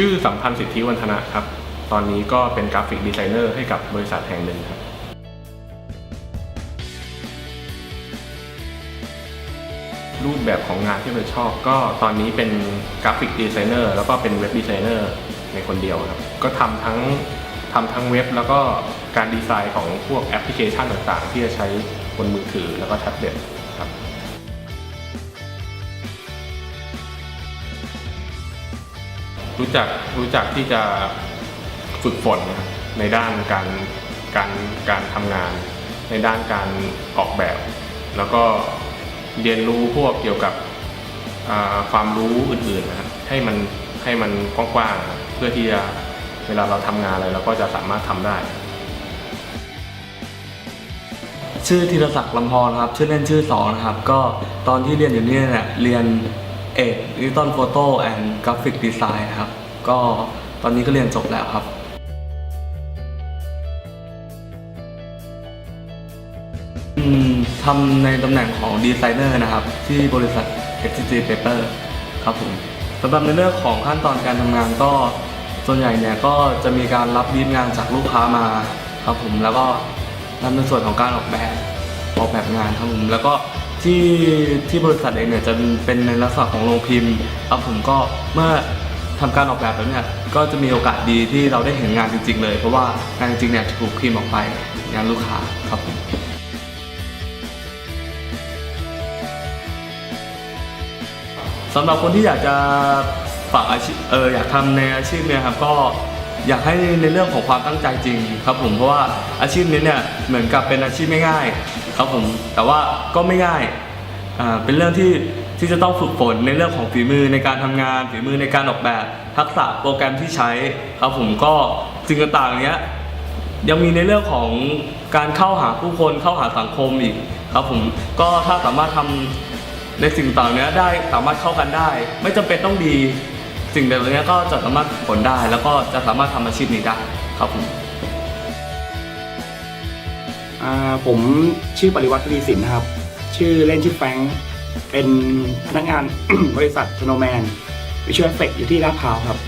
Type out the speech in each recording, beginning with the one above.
ชื่อสัมพันธ์สิทธิวัฒนะครับ ตอนนี้ก็เป็นกราฟิกดีไซเนอร์ให้กับบริษัทแห่งหนึ่งครับรูปแบบของงานที่เราชอบก็ตอนนี้เป็นกราฟิกดีไซเนอร์แล้วก็เป็นเว็บดีไซเนอร์ในคนเดียวครับ ก็ทำทั้งทำทั้งเว็บแล้วก็การดีไซน์ของพวกแอปพลิเคชันต่างๆ ที่จะใช้บนมือถือแล้วก็แท็บเล็ต รู้จักรู้จักที่จะฝึกฝนนะในด้านการการการทำงาน ในด้านการออกแบบ แล้วก็เรียนรู้พวกเกี่ยวกับความรู้อื่นๆนะครับให้มันให้มันกว้างๆนะเพื่อที่จะเวลาเราทำงานอะไรเราก็จะสามารถทำได้ ชื่อธีรศักดิ์ลำพรครับ ชื่อเล่นชื่อสองนะครับ ก็ตอนที่เรียนอยู่นี่เนี่ยเรียน เอกดิจิตอลโฟโต้แอนด์กราฟิกดีไซน์ครับ ก็ตอนนี้ก็เรียนจบแล้วครับ ทำในตำแหน่งของดีไซเนอร์นะครับ ที่บริษัท HTC Paper ครับผมสำหรับในเรื่องของขั้นตอนการทำงานก็ส่วนใหญ่เนี่ยก็จะมีการรับบีบงานจากลูกค้ามาครับผมแล้วก็ทำในส่วนของการออกแบบออกแบบงานครับผมแล้วก็ ที่ที่บริษัทเองเนี่ยจะเป็นในลักษณะของโรงพิมพ์ครับผมก็เมื่อทำการออกแบบแล้วเนี่ยก็จะมีโอกาสดีที่เราได้เห็นงานจริง ๆ เลย เพราะว่างานจริงเนี่ยจะถูกพิมพ์ออกไปงานลูกค้าครับผมสำหรับคนที่อยากจะฝากอาชีพเอออยากทำในอาชีพเนี่ยครับก็ อยากให้ในเรื่องของความตั้งใจจริงครับผมเพราะว่าอาชีพนี้เนี่ยเหมือนกับเป็นอาชีพไม่ง่ายครับผมแต่ว่าก็ไม่ง่ายอ่าเป็นเรื่องที่ที่จะต้องฝึกฝนในเรื่องของฝีมือในการทำงาน ฝีมือในการออกแบบ ทักษะโปรแกรมที่ใช้ครับผมก็สิ่งต่างๆเนี้ยยังมีในเรื่องของการเข้าหาผู้คนเข้าหาสังคมอีกครับผมก็ถ้าสามารถทำในสิ่งต่างๆเนี้ยได้สามารถเข้ากันได้ ไม่จำเป็นต้องดี สิ่งแบบนี้ก็จะสามารถผลได้ แล้วก็จะสามารถทำอาชีพนี้ได้ครับผมผมชื่อปริวัติทวีสินนะครับ ชื่อเล่นชื่อแฟงเป็นพนักงานบริษัทสโนแมนวิชวลเฟกอยู่ที่ลาดพร้าวครับ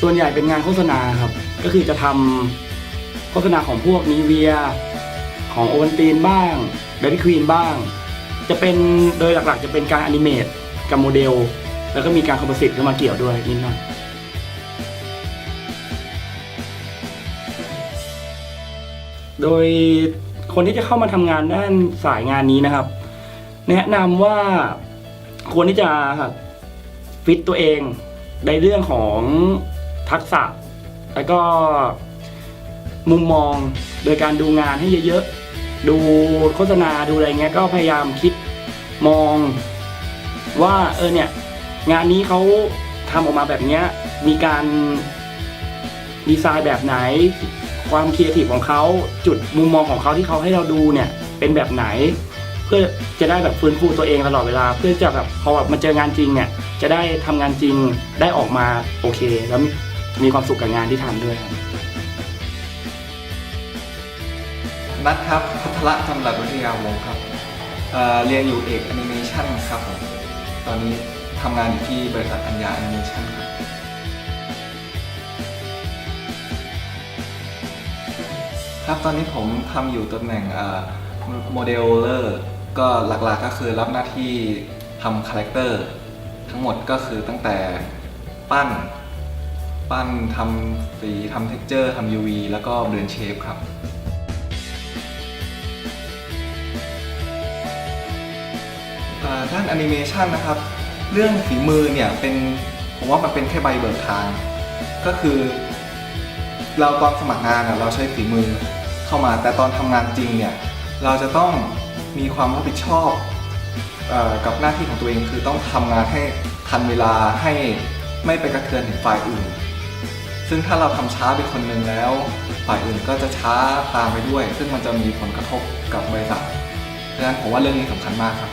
ส่วนใหญ่เป็นงานโฆษณาครับ ก็คือจะทำโฆษณาของพวกนีเวีย ของโอวันตีนบ้างเบบี้ควีนบ้าง จะเป็นโดยหลักๆจะเป็นการอนิเมตกับโมเดล แล้วก็มีการคอมโพสิตเข้ามาเกี่ยวด้วยนิดหน่อยโดยคนที่จะเข้ามาทำงานด้านสายงานนี้นะครับ แนะนำว่าควรที่จะฟิตตัวเองในเรื่องของทักษะ แล้วก็มุมมองโดยการดูงานให้เยอะๆ ดูโฆษณาดูอะไรเงี้ยก็พยายามคิดมองว่าเออเนี่ย งานนี้เขาทำออกมาแบบเนี้ยมีการดีไซน์แบบไหน ความครีเอทีฟของเขาจุดมุมมองของเขาที่เขาให้เราดูเนี่ยเป็นแบบไหน เพื่อจะได้แบบฟื้นฟูตัวเองตลอดเวลา เพื่อจะแบบพอแบบมาเจองานจริงเนี่ยจะได้ทำงานจริงได้ออกมาโอเค แล้วมีความสุขกับงานที่ทำด้วยครับนัดครับ พัทละจำหลัดวิทยาวงศ์ครับเอ่อเรียนอยู่เอกแอนิเมชันครับผมตอนนี้ทำงานอยู่ที่บริษัทอัญญาแอนิเมชันครับครับตอนนี้ผมทำอยู่ตำแหน่งโมเดลเลอร์ก็หลักๆก็คือรับหน้าที่ทำคาแรคเตอร์ทั้งหมดก็คือตั้งแต่ปั้น ปั้นทำสีทำเท็กเจอร์ทำ UV แล้วก็เบรนเชฟครับ ด้านแอนิเมชันนะครับ เรื่องฝีมือเนี่ยเป็นผมว่ามันเป็นแค่ใบเบิกทาง ก็คือ เราตอนสมัครงานเราใช้ฝีมือเข้ามาแต่ตอนทำงานจริงเนี่ยเราจะต้องมีความรับผิดชอบกับหน้าที่ของตัวเองคือต้องทำงานให้ทันเวลาให้ไม่ไปกระเทือนถึงฝ่ายอื่น ซึ่งถ้าเราทำช้าไปคนหนึ่งแล้ว ฝ่ายอื่นก็จะช้าตามไปด้วย ซึ่งมันจะมีผลกระทบกับบริษัทดังนั้นผมว่าเรื่องนี้สำคัญมากครับ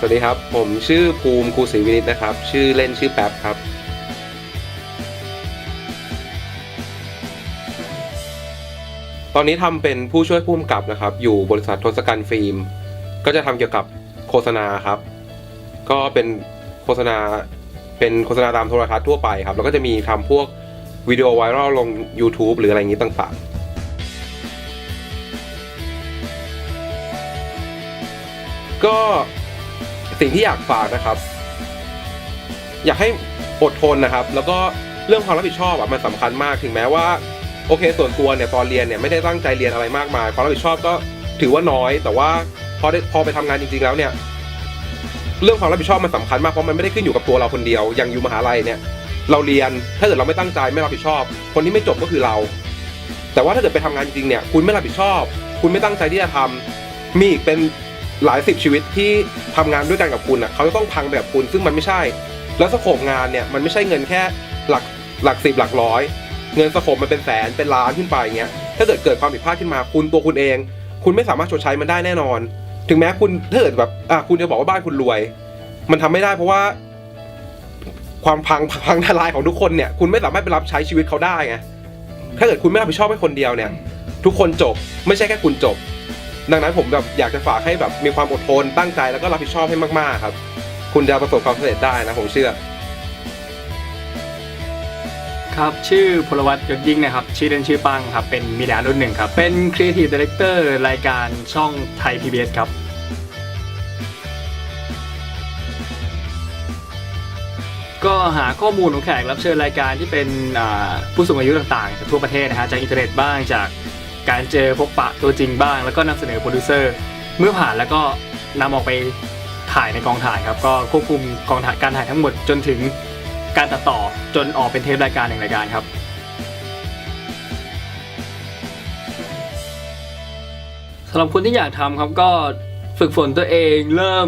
สวัสดีครับ ผมชื่อภูมิครูศรีวินิตนะครับ ชื่อเล่นชื่อแป๊บครับ ตอนนี้ทำเป็นผู้ช่วยผู้กำกับนะครับ อยู่บริษัททศกัณฐ์ฟิล์ม ก็จะทำเกี่ยวกับโฆษณาครับ ก็เป็นโฆษณาเป็นโฆษณาตามโทรทัศน์ทั่วไปครับ แล้วก็จะมีทำพวกวิดีโอไวรัลลง YouTube หรืออะไรอย่างนี้ต่างๆก็ สิ่งที่อยากฝากนะครับ อยากให้อดทนนะครับ แล้วก็เรื่องความรับผิดชอบอะมันสำคัญมากถึงแม้ว่าโอเค ส่วนตัวเนี่ยตอนเรียนเนี่ยไม่ได้ตั้งใจเรียนอะไรมากมายความรับผิดชอบก็ถือว่าน้อย แต่ว่าพอได้พอไปทำงานจริงๆแล้วเนี่ยเรื่องความรับผิดชอบมันสำคัญมากเพราะมันไม่ได้ขึ้นอยู่กับตัวเราคนเดียว อย่างอยู่มหาลัยเนี่ยเราเรียนถ้าเกิดเราไม่ตั้งใจไม่รับผิดชอบ คนที่ไม่จบก็คือเรา แต่ว่าถ้าเกิดไปทำงานจริงๆเนี่ยคุณไม่รับผิดชอบ คุณไม่ตั้งใจที่จะทำมีอีกเป็น หลายสิบชีวิตที่ทำงานด้วยกันกับคุณอะเขาจะต้องพังแบบคุณซึ่งมันไม่ใช่ แล้วสโคปงานเนี่ยมันไม่ใช่เงินแค่หลักหลักสิบหลักร้อย เงินสโคปมันเป็นแสนเป็นล้านขึ้นไปเงี้ยถ้าเกิดเกิดความผิดพลาดขึ้นมาคุณตัวคุณเอง คุณไม่สามารถชดใช้มันได้แน่นอน ถึงแม้คุณถ้าเกิดแบบอะคุณจะบอกว่าบ้านคุณรวย มันทำไม่ได้เพราะว่า ความพังพังทลายของทุกคนเนี่ย คุณไม่สามารถไปรับใช้ชีวิตเขาได้ไงถ้าเกิดคุณไม่รับผิดชอบให้คนเดียวเนี่ย ทุกคนจบไม่ใช่แค่คุณจบ ดังนั้นผมแบบอยากจะฝากให้แบบมีความอดทนตั้งใจแล้วก็รับผิดชอบให้มากๆครับ คุณจะประสบความสำเร็จได้นะผมเชื่อ ครับชื่อพลวัตยศยิ่งนะครับ ชื่อเล่นชื่อปังครับ เป็นมีเดียรุ่นหนึ่งครับ เป็น Creative Director รายการช่องไทย PBS ครับก็หาข้อมูลของแขกรับเชิญรายการที่เป็นผู้สูงอายุต่างๆจากทั่วประเทศนะฮะจากอินเทอร์เน็ตบ้างจาก การเจอพบปะตัวจริงบ้าง แล้วก็นำเสนอโปรดิวเซอร์เมื่อผ่านแล้วก็นำออกไปถ่ายในกองถ่ายครับ ก็ควบคุมกองถ่ายการถ่ายทั้งหมดจนถึงการตัดต่อจนออกเป็นเทปรายการหนึ่งรายการครับสำหรับคนที่อยากทำครับก็ฝึกฝนตัวเองเริ่ม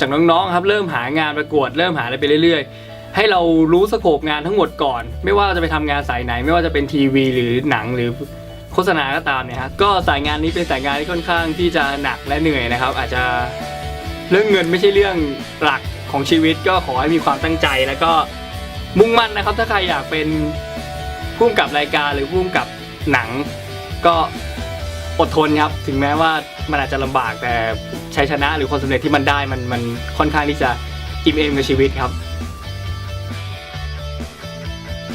จากน้องๆครับ เริ่มหางานประกวด เริ่มหาอะไรไปเรื่อย ๆ ให้เรารู้สโคปงานทั้งหมดก่อน ไม่ว่าจะไปทำงานสายไหน ไม่ว่าจะเป็นทีวีหรือหนังหรือ โฆษณาก็ตามเนี่ยฮะก็สายงานนี้เป็นสายงานที่ค่อนข้างที่จะหนักและเหนื่อยนะครับ อาจจะเรื่องเงินไม่ใช่เรื่องหลักของชีวิตก็ขอให้มีความตั้งใจแล้วก็มุ่งมั่นนะครับ ถ้าใครอยากเป็นผู้กำกับรายการหรือผู้กำกับหนัง ก็อดทนครับถึงแม้ว่ามันอาจจะลำบากแต่ชัยชนะหรือความสำเร็จที่มันได้มันมันค่อนข้างที่จะอิ่มเอมกับชีวิตครับ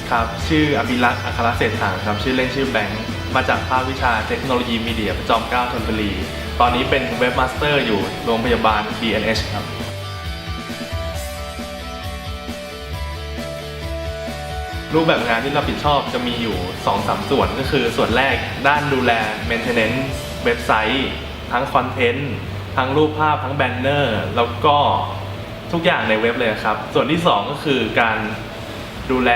ครับ ชื่ออภิรักษ์อัครเศรษฐาครับชื่อเล่นชื่อแบงค์ มาจากภาควิชาเทคโนโลยีมีเดียประจอมเกล้าธนบุรี ตอนนี้เป็นเว็บมาสเตอร์อยู่โรงพยาบาล BNH ครับรูปแบบงานที่เรับผิดชอบจะมีอยู่ 2-3สส่วนก็คือส่วนแรกด้านดูแล maintenance เว็บไซต์ ทั้งคอนเทนต์ทั้งรูปภาพทั้งแบนเนอร์ แล้วก็ทุกอย่างในเว็บเลยครับ ส่วนที่ 2 ก็คือการดูแล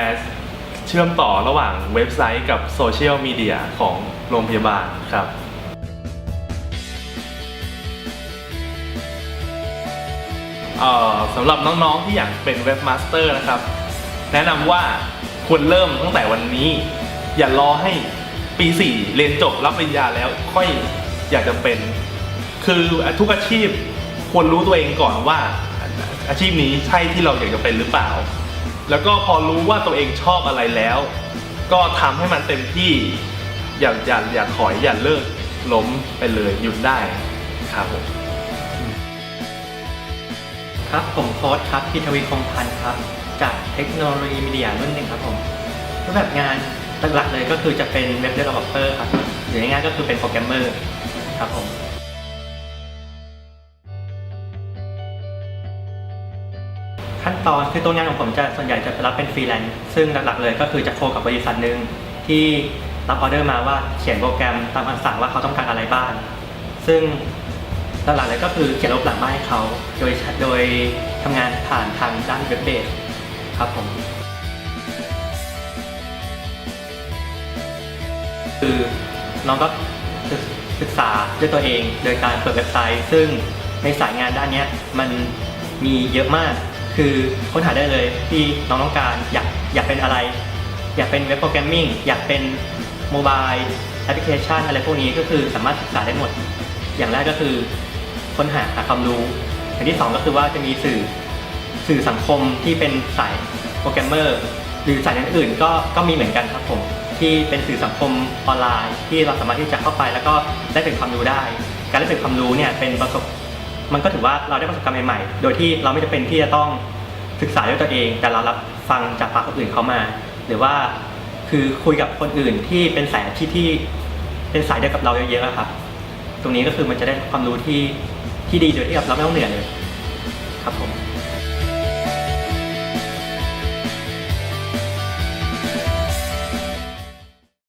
เชื่อมต่อระหว่างเว็บไซต์กับโซเชียลมีเดียของโรงพยาบาลครับเอ่อสำหรับน้องๆที่อยากเป็นเว็บมาสเตอร์นะครับ แนะนำว่าควรเริ่มตั้งแต่วันนี้ อย่ารอให้ปี 4 เรียนจบรับปริญญาแล้วค่อยอยากจะเป็น คือทุกอาชีพควรรู้ตัวเองก่อนว่าอาชีพนี้ใช่ที่เราอยากจะเป็นหรือเปล่า แล้วก็พอรู้ว่าตัวเองชอบอะไรแล้ว ก็ทำให้มันเต็มที่อย่าอย่าอย่าถอยอย่าเลิกล้มไปเลยหยุดได้ครับผมครับผมโค้ดครับพิทวีคงพันธ์ครับ จากเทคโนโลยีมีเดียรุ่นหนึ่งครับผมรูปแบบงานหลักๆเลยก็คือจะเป็นเว็บเดเวลลอปเปอร์ครับหรือง่ายๆก็คือเป็นโปรแกรมเมอร์ครับผม ตอนคือตัวงานของผมจะส่วนใหญ่จะรับเป็นฟรีแลนซ์ซึ่งหลักๆเลยก็คือจะโคกับบริษัทหนึ่งที่รับออเดอร์มาว่าเขียนโปรแกรมตามคำสั่งว่าเขาต้องการอะไรบ้าง ซึ่งหลักๆเลยก็คือเขียนรบหลังบ้านให้เขาโดยโดยทำงานผ่านทางด้านเว็บเบสครับผมคือน้องก็ศึกษาด้วยตัวเอง โดยการเปิดเว็บไซต์ ซึ่งในสายงานด้านนี้มันมีเยอะมาก คือค้นหาได้เลยที่น้องต้องการอยากอยากเป็นอะไร อยากเป็นเว็บโปรแกรมมิ่งอยากเป็นโมบายแอปพลิเคชันอะไรพวกนี้ก็คือสามารถศึกษาได้หมด อย่างแรกก็คือค้นหาหาความรู้อย่างที่สองก็คือว่าจะมีสื่อสื่อสังคมที่เป็นสายโปรแกรมเมอร์หรือสายอื่นๆก็ก็มีเหมือนกันครับผมที่เป็นสื่อสังคมออนไลน์ ที่เราสามารถที่จะเข้าไปแล้วก็ได้เป็นความรู้ได้ การได้เป็นความรู้เนี่ยเป็นประสบ มันก็ถือว่าเราได้ประสบการณ์ใหม่ๆ โดยที่เราไม่จำเป็นที่จะต้องศึกษาด้วยตัวเอง แต่เรารับฟังจากปากคนอื่นเขามา หรือว่าคือคุยกับคนอื่นที่เป็นสายอาชีพที่เป็นสายเดียวกับเราเยอะๆอะครับ ตรงนี้ก็คือมันจะได้ความรู้ที่ที่ดีโดยที่แบบเราไม่ต้องเหนื่อยเลยครับผม